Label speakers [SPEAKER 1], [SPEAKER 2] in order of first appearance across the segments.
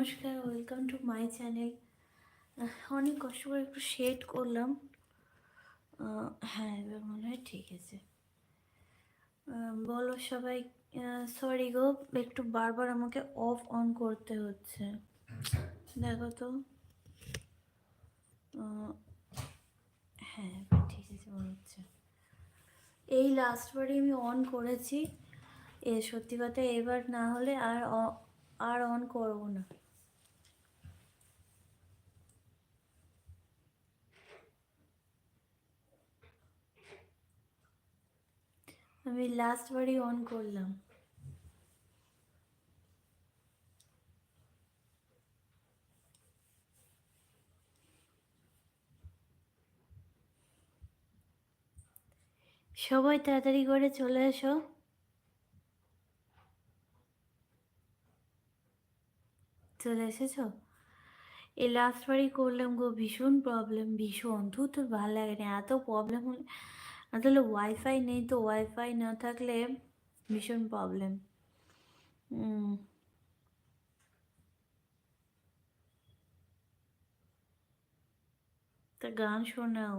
[SPEAKER 1] নমস্কার welcome to my channel অনেক কষ্ট করে একটু শেড করলাম। হ্যাঁ এবার মনে হয় ঠিক আছে। বলো সবাই সরি গো, একটু বারবার আমাকে অফ অন করতে হচ্ছে। দেখো তো। হ্যাঁ ঠিক আছে মনে হচ্ছে। এই লাস্টবারই আমি অন করেছি। এ, সত্যি কথা, এবার না হলে আর আর অন করব না। আমি লাস্ট বারই অন করলাম সবাই তাড়াতাড়ি করে চলে এসো। চলে এসেছ? এই লাস্ট বারই করলাম গো, ভীষণ প্রবলেম ভীষণ। ধু তোর ভালো লাগে না, এত প্রবলেম হলে আসলে ওয়াইফাই নেই তো ওয়াইফাই না থাকলে ভীষণ প্রবলেম তা গান শোনাও।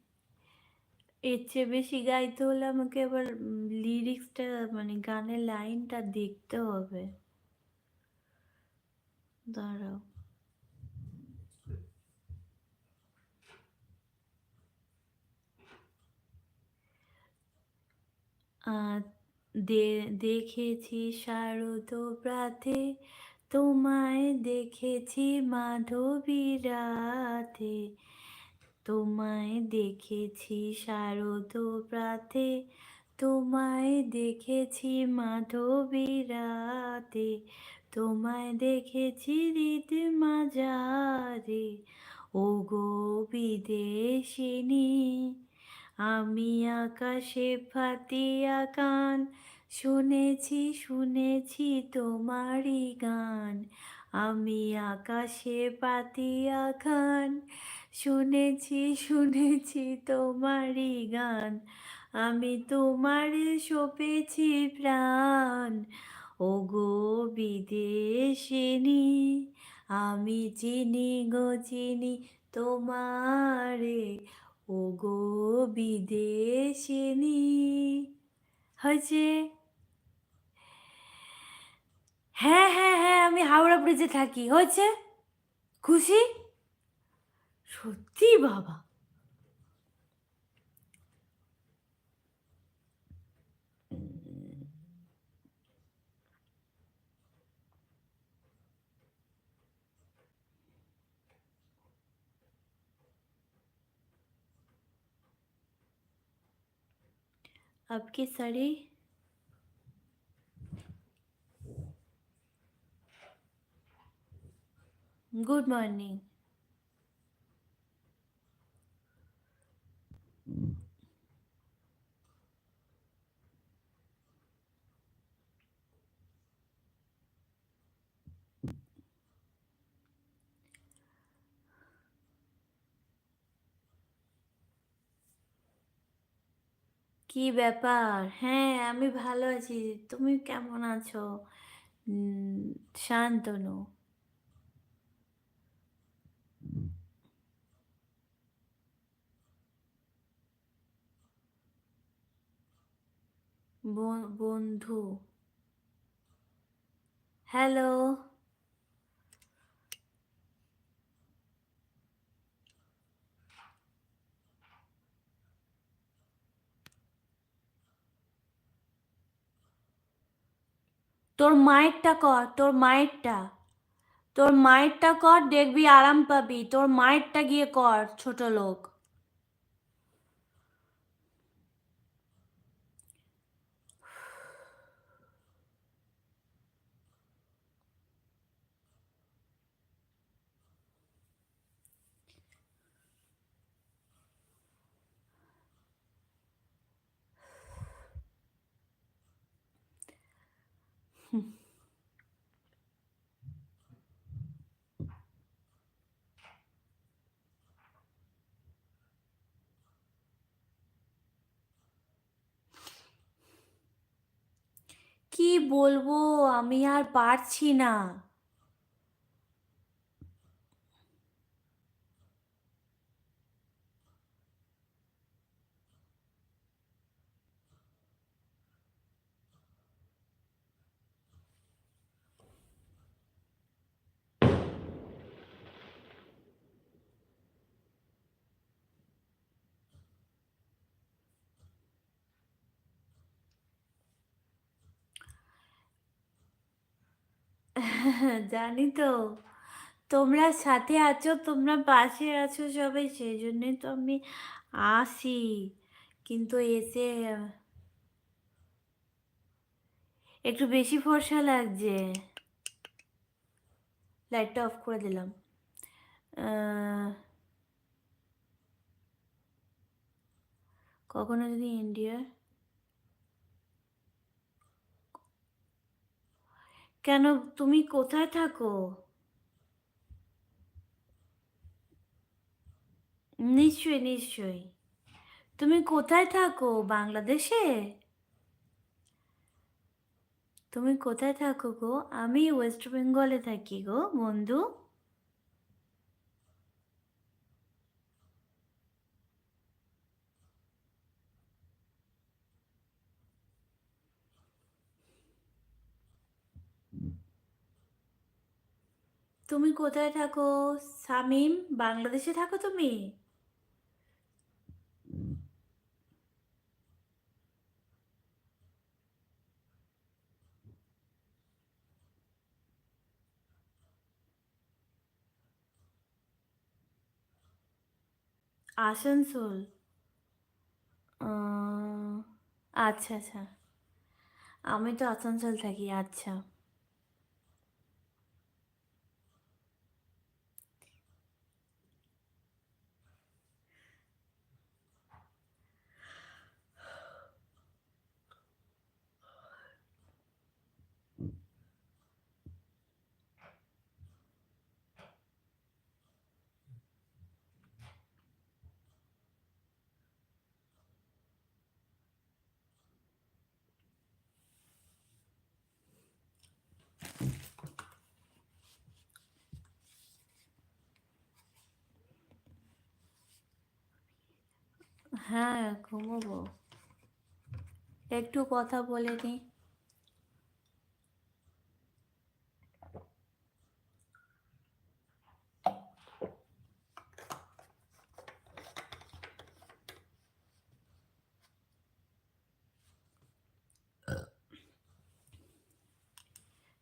[SPEAKER 1] এর চেয়ে বেশি গাইতে হলে আমাকে এবার লিরিক্সটা মানে গানের লাইনটা দেখতে হবে। দাঁড়াও। দেখেছি শারদ প্রাতে, তোমায় দেখেছি মাধবী রাতে। তোমায় দেখেছি শারদ প্রাতে, তোমায় দেখেছি মাধবী রাতে, তোমায় দেখেছি রীত মাজারে ও গো বিদেশিনী, আমি আকাশে ফাতিয়া গান, শুনেছি শুনেছি তোমারই গান। আমি আকাশে পাতিয়া গান শুনেছি শুনেছি তোমারই গান। আমি তোমার সপেছি প্রাণ। ও গো বিদেশিনী, আমি চিনি গো চিনি তোমারে। ও গো বিদেশিনী, হয়েছে? হ্যাঁ হ্যাঁ হ্যাঁ আমি হাওড়া ব্রিজে থাকি হয়েছে খুশি সত্যি বাবা आपकी साड़ी গুড মর্নিং কি ব্যাপার? হ্যাঁ আমি ভালো আছি। তুমি কেমন আছো? শান্তনু। বন্ধু। হ্যালো। তোর মায়েরটা কর, তোর মায়েরটা তোর মায়েরটা কর, দেখবি আরাম পাবি। তোর মায়েরটা গিয়ে কর, ছোট লোক। কি বলব? আমি আর পারছি না। জানি তো। তোমরা সাথে আছো, তোমরা পাশে আছো সবাই সেই জন্যই তো আমি আসি। কিন্তু এসে একটু বেশি ফর্সা লাগছে। লাইটটা অফ করে দিলাম। কখনো যদি ইন্ডিয়া কেন তুমি কোথায় থাকো? নিশ্চয়ই নিশ্চয়ই। তুমি কোথায় থাকো, বাংলাদেশে? তুমি কোথায় থাকো গো? আমি ওয়েস্ট বেঙ্গলে থাকি গো, বন্ধু। তুমি কোথায় থাকো? সামিম, বাংলাদেশে থাকো তুমি? আসানসোল। আচ্ছা আচ্ছা। আমি তো আসানসোল থাকি আচ্ছা। হ্যাঁ ঘুমোবো। একটু কথা বলে নি।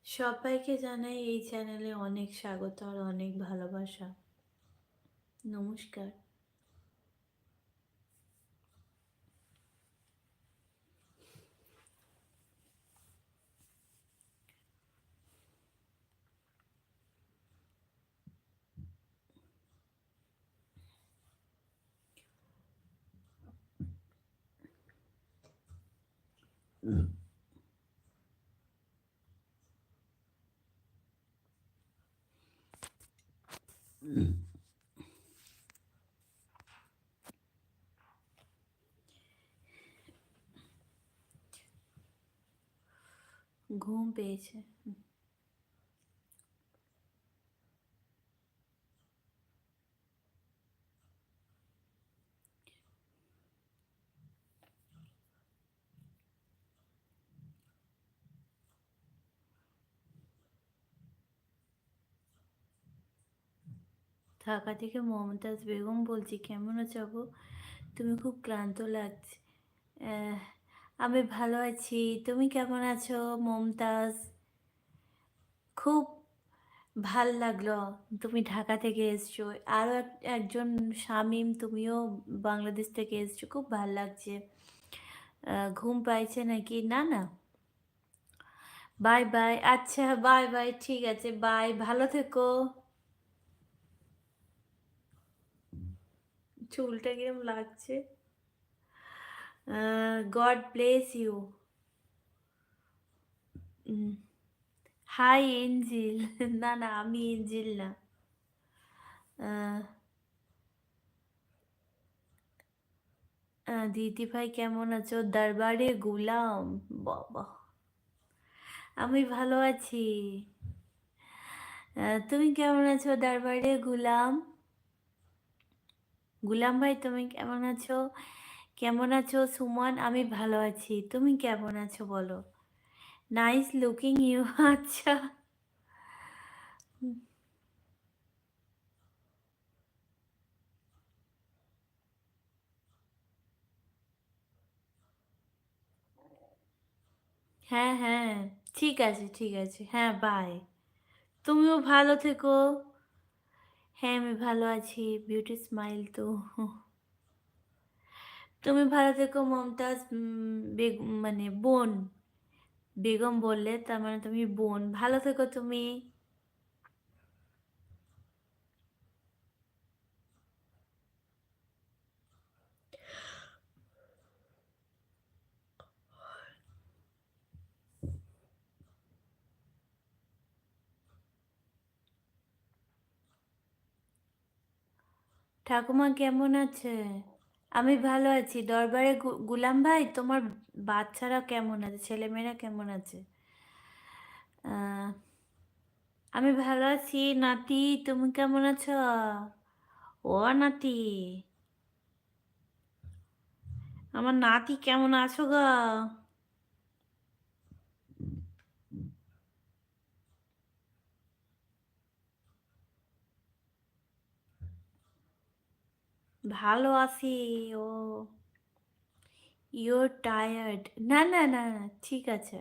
[SPEAKER 1] সবাইকে জানাই এই চ্যানেলে অনেক স্বাগত আর অনেক ভালোবাসা। নমস্কার। ঘুম পেয়েছে। ঢাকা থেকে মমতাজ বেগম বলছি কেমন আছো তুমি খুব ক্লান্ত লাগছে। আমি ভালো আছি। তুমি কেমন আছো, মমতাজ? খুব ভালো লাগল তুমি ঢাকা থেকে এসছো। আরও এক- একজন শামিম, তুমিও বাংলাদেশ থেকে এসছো, খুব ভালো লাগছে। ঘুম পাইছে নাকি? না না। Bye bye. আচ্ছা বাই বাই, ঠিক আছে, বাই। ভালো থেকো। চুলটা কিরম লাগছে? God bless you hi angel না না আমি এঞ্জিল না দিদি ভাই কেমন আছো দরবারে গুলাম বাবা আমি ভালো আছি তুমি কেমন আছো দরবারে গুলাম গুলাম ভাই তুমি কেমন আছো কেমন আছো? সুমন, আমি ভালো আছি। তুমি কেমন আছো বলো? নাইস লুকিং ইউ আচ্ছা। হ্যাঁ হ্যাঁ ঠিক আছে ঠিক আছে। হ্যাঁ বাই তুমিও ভালো থেকো। হ্যাঁ আমি ভালো আছি। বিউটি স্মাইল তো। তুমি ভালো থেকো, মমতাজ। মানে বোন। বেগম বললে, তার মানে তুমি বোন। ভালো থেকো তুমি। ঠাকুমা কেমন আছে? আমি ভালো আছি। দরবারে গুলাম ভাই তোমার বাচ্চারা কেমন আছে? ছেলেমেয়েরা কেমন আছে? আহ, আমি ভালো আছি। নাতি তুমি কেমন আছো? ও নাতি আমার নাতি কেমন আছো গো? ভালো আছি ও ইউর টায়ার্ড না না না না ঠিক আছে।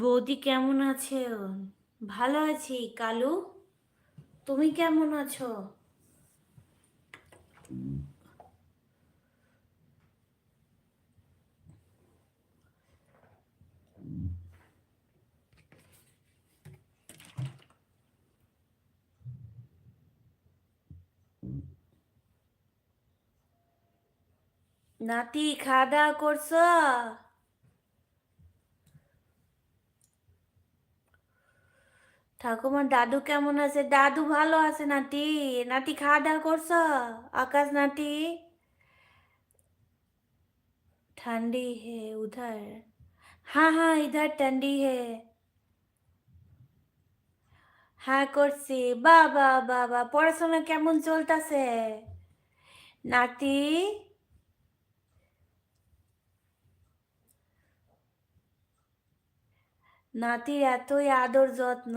[SPEAKER 1] বৌদি কেমন আছে ভালো আছি। কালু তুমি কেমন আছো? নাতি খাওয়া দাওয়া করছ? ঠাকুমার দাদু কেমন আছে দাদু ভালো আছে নাতি নাতি খাওয়া দাওয়া করছো আকাশ নাতি ठंडी है उधर हाँ हाँ इधर ठंडी है হ্যাঁ করছি বাবা বাবা পড়াশোনা কেমন চলতেছে নাতি নাতির এতই আদর যত্ন।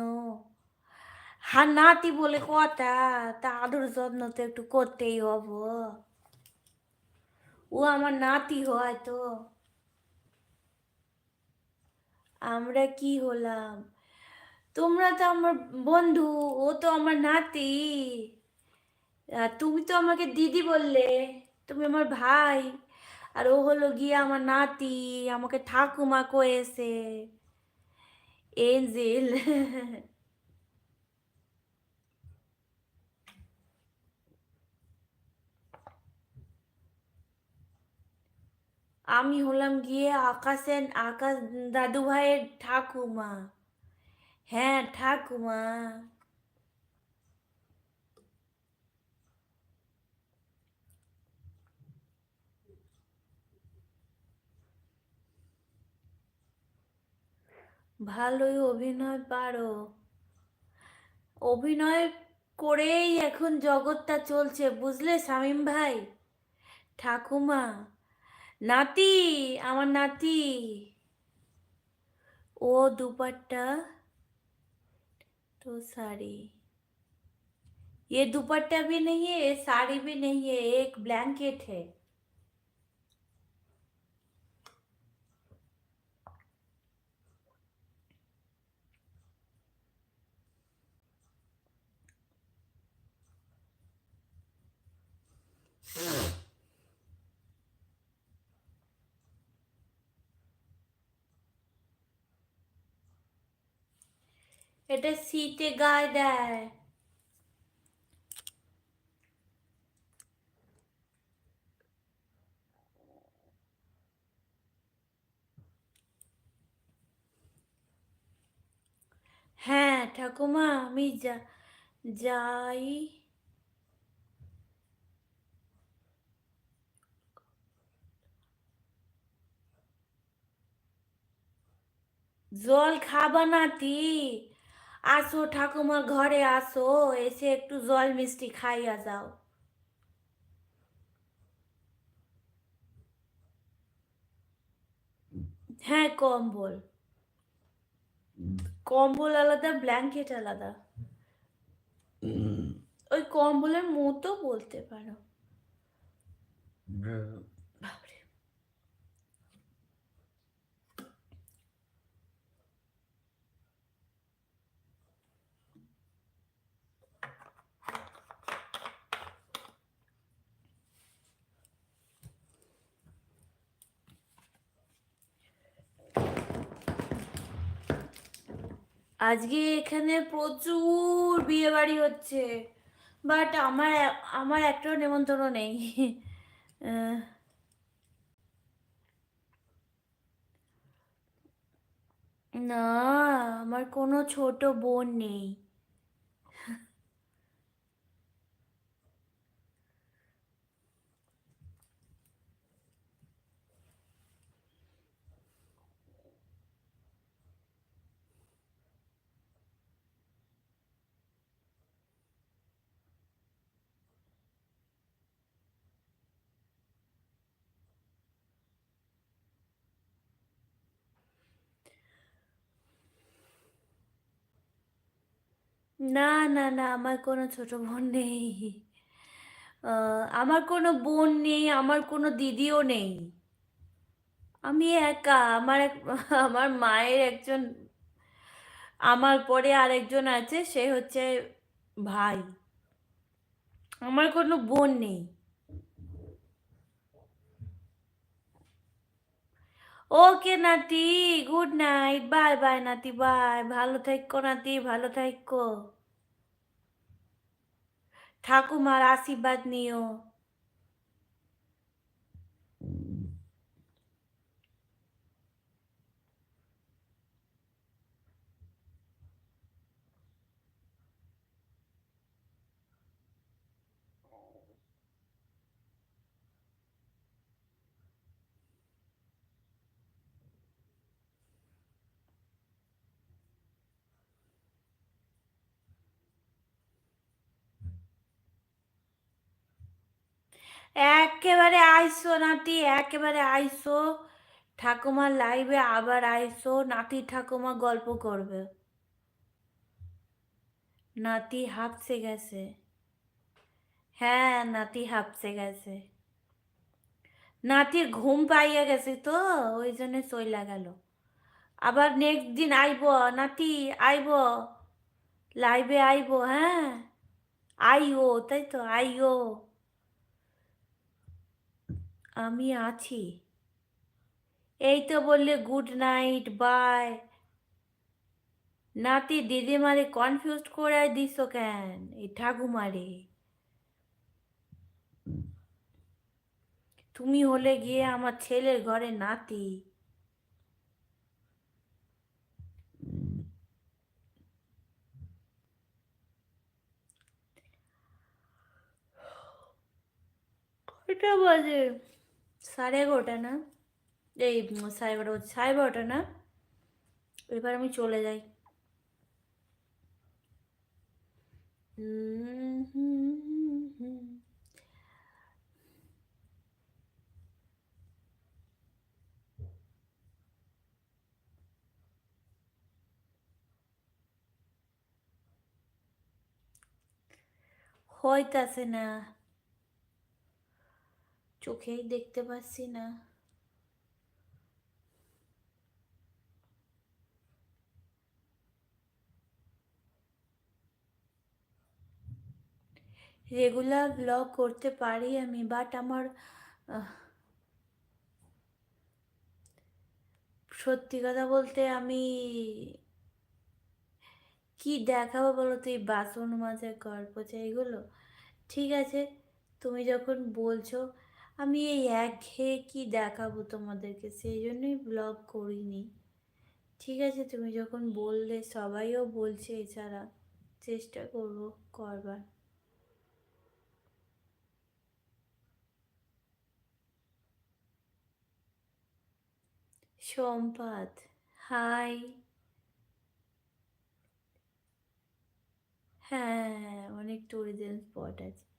[SPEAKER 1] হ্যাঁ নাতি বলে কথা, তা আদর যত্ন তো একটু করতেই হব। ও আমার নাতি হয় তো আমরা কি হলাম? তোমরা তো আমার বন্ধু, ও তো আমার নাতি। তুমি তো আমাকে দিদি বললে, তুমি আমার ভাই। আর ও হলো গিয়ে আমার নাতি, আমাকে ঠাকুমা কয়েছে। এঞ্জেল আমি হলাম গিয়ে আকাশের আকাশ দাদু ভাইয়ের ঠাকুমা। হ্যাঁ ঠাকুমা। ভালোই অভিনয় পারো অভিনয় করেই এখন জগৎটা চলছে বুঝলে শামীম ভাই ঠাকুমা নাতি আমার নাতি ও दुपट्टा तो साड़ी ये दुपट्टा भी नहीं है ये साड़ी भी नहीं है एक ब्लैंकेट है এটা শীতে গায়ে দেয়। হ্যাঁ ঠাকুমা আমি যা যাই। জল খাবা না তুই আসো ঠাকুমার ঘরে আসো এসে একটু জল মিষ্টি খাইয়া যাও। হ্যাঁ কম্বল। কম্বল আলাদা ব্ল্যাঙ্কেট আলাদা। ওই কম্বলের মতো বলতে পারো। আজকে এখানে প্রচুর বিয়ে বাড়ি হচ্ছে বাট আমার আমার একটাও নেমন্তন্ন নেই। না, আমার কোনো ছোট বোন নেই। না না না, আমার কোনো ছোট বোন নেই। আমার কোনো বোন নেই, আমার কোনো দিদিও নেই। আমি একা, আমার এক, আমার মায়ের একজন, আমার পরে আরেকজন আছে, সে হচ্ছে ভাই। আমার কোনো বোন নেই। ওকে নাতি, গুড নাইট, বাই বাই নাতি, বাই। ভালো থাকো নাতি, ভালো থাকো। ঠাকুমার আশীর্বাদ নিও। একেবারে আইসো নাতি, একেবারে আইসো। ঠাকুমার লাইভে আবার আইসো, নাতি ঠাকুমা গল্প করবে। নাতি হাঁপসে গেছে। হ্যাঁ নাতি হাঁপসে গেছে। নাতির ঘুম পাইয়া গেছে তো, ওই জন্য চইলা গেল। আবার নেক্সট দিন আইব, নাতি আইব লাইভে আইব হ্যাঁ। আইও, তাই তো, আইও। আমি আছি। এই তো বললে, গুড নাইট, বাই। নাতি দিদিমারে কনফিউজ করে দিস কেন? এই ঠাকুমারে। তুমি হলে গিয়ে আমার ছেলের ঘরে নাতি। কয়টা বাজে? সাড়ে এগারোটা না? এই সাড়ে বলছি, সাড়ে বারোটা না? এবার আমি চলে যাই। হইতাছে না। চোখেই দেখতে পাচ্ছি না। রেগুলার ব্লগ করতে পারি আমি বাট আমার সত্যি কথা বলতে আমি কি দেখাবো বলো তো এই বাসন মাজার গল্প চাই এগুলো? ঠিক আছে, তুমি যখন বলছো আমি এই এক একঘেয়ে কি দেখাবো তোমাদেরকে? সেই জন্যই ব্লগ করিনি। ঠিক আছে, তুমি যখন বললে সবাইও বলছে, এছাড়া চেষ্টা করব করবার। সম্পাদ হাই। হ্যাঁ অনেক ট্যুরিজম স্পট আছে।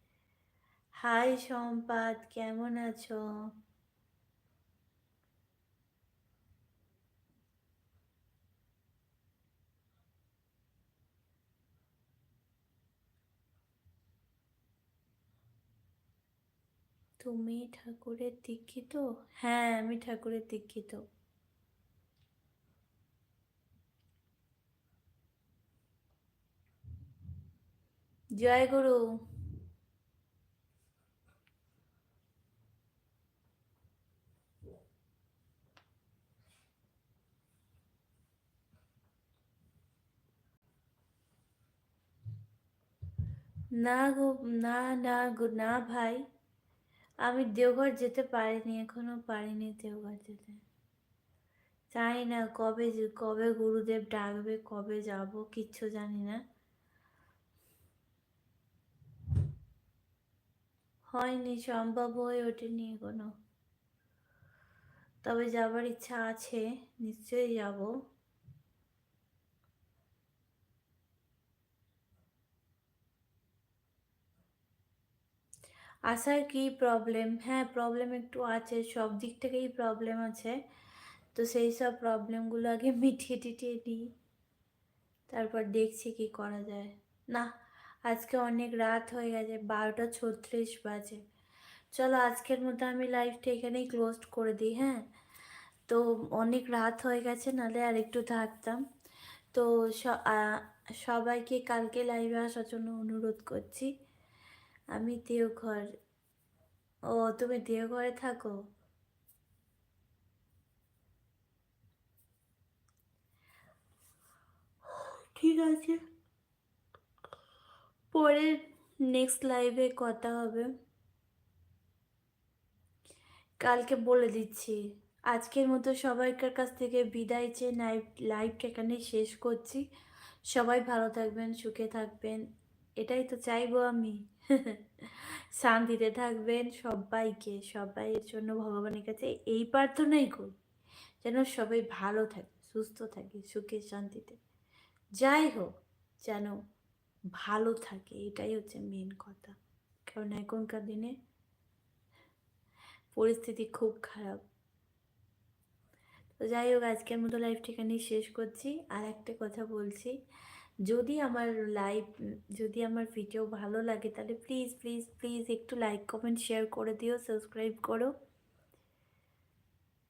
[SPEAKER 1] হাই সম্পাদ কেমন আছো? তুমি ঠাকুরের দীক্ষিত? হ্যাঁ আমি ঠাকুরের দীক্ষিত। জয় গুরু। না গো, না না গো, না ভাই। আমি দেওঘর যেতে পারিনি, এখনও পারিনি দেওঘর যেতে। জানি না কবে কবে গুরুদেব ডাকবে, কবে যাব, কিচ্ছু জানি না। হয়নি, সম্ভব হয়ে ওঠেনি এখনও। তবে যাবার ইচ্ছা আছে, নিশ্চয়ই যাব। আসার কি প্রবলেম হ্যাঁ প্রবলেম একটু আছে, সব দিক থেকেই প্রবলেম আছে। তো সেই সব প্রবলেমগুলো আগে মিটিয়ে টিটিয়ে নিই। তারপর দেখছি কি করা যায়। না আজকে অনেক রাত হয়ে গেছে, বারোটা ছত্রিশ বাজে। চলো আজকের মতো আমি লাইভটা এখানেই ক্লোজ করে দিই হ্যাঁ? তো অনেক রাত হয়ে গেছে, নাহলে আর একটু থাকতাম। তো সবাইকে কালকে লাইভে আসার জন্য অনুরোধ করছি। আমি দেওঘর ও, তুমি দেওঘরে থাকো। ঠিক আছে। পরে নেক্সট লাইভে কথা হবে। কালকে বলে দিচ্ছি। আজকের মতো সবাইকার কাছ থেকে বিদায় চেয়ে লাইভ লাইভটা এখানে শেষ করছি। সবাই ভালো থাকবেন, সুখে থাকবেন। এটাই তো চাইব আমি। শান্তিতে থাকবেন সবাইকে সবাইয়ের জন্য ভগবানের কাছে এই প্রার্থনাই করি, যেন সবাই ভালো থাকে, সুস্থ থাকে, সুখে, শান্তিতে। যাই হোক, যেন ভালো থাকে, এটাই হচ্ছে মেন কথা। কারণ এখনকার দিনে পরিস্থিতি খুব খারাপ। তো যাই হোক, আজকের মতো লাইভটা এখানেই শেষ করছি। আর একটা কথা বলছি যদি আমার লাইভ যদি আমার ভিডিও ভালো লাগে, তাহলে প্লিজ প্লিজ প্লিজ একটু লাইক কমেন্ট শেয়ার করে দিও সাবস্ক্রাইব করো।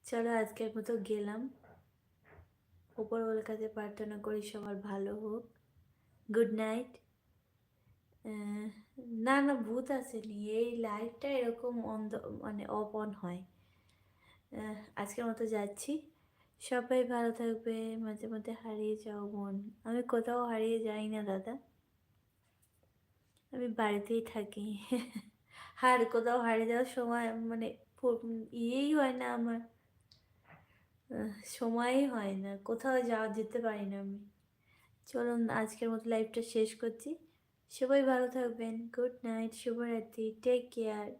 [SPEAKER 1] চলো আজকের মতো গেলাম। ওপরওয়ালার কাছে প্রার্থনা করি সবার ভালো হোক। গুড নাইট না না, ভূত আসেনি। এই লাইটটা এরকম অন্ধ মানে অফ অন হয়। আজকের মতো যাচ্ছি। সবাই ভালো থাকবে, মাঝে মধ্যে হারিয়ে যাও মন। আমি কোথাও হারিয়ে যাই না, দাদা। আমি বাড়িতেই থাকি। হার, কোথাও হারিয়ে যাওয়ার সময় মানে ইয়েই হয় না আমার। সময়ই হয় না। কোথাও যাওয়া যেতে পারি না আমি। চলুন, আজকের মতো লাইভটা শেষ করছি। সবাই ভালো থাকবেন। গুড নাইট শুভরাত্রি। টেক কেয়ার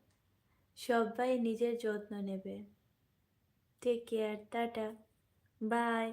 [SPEAKER 1] সবাই নিজের যত্ন নেবে। Take care tata. বাই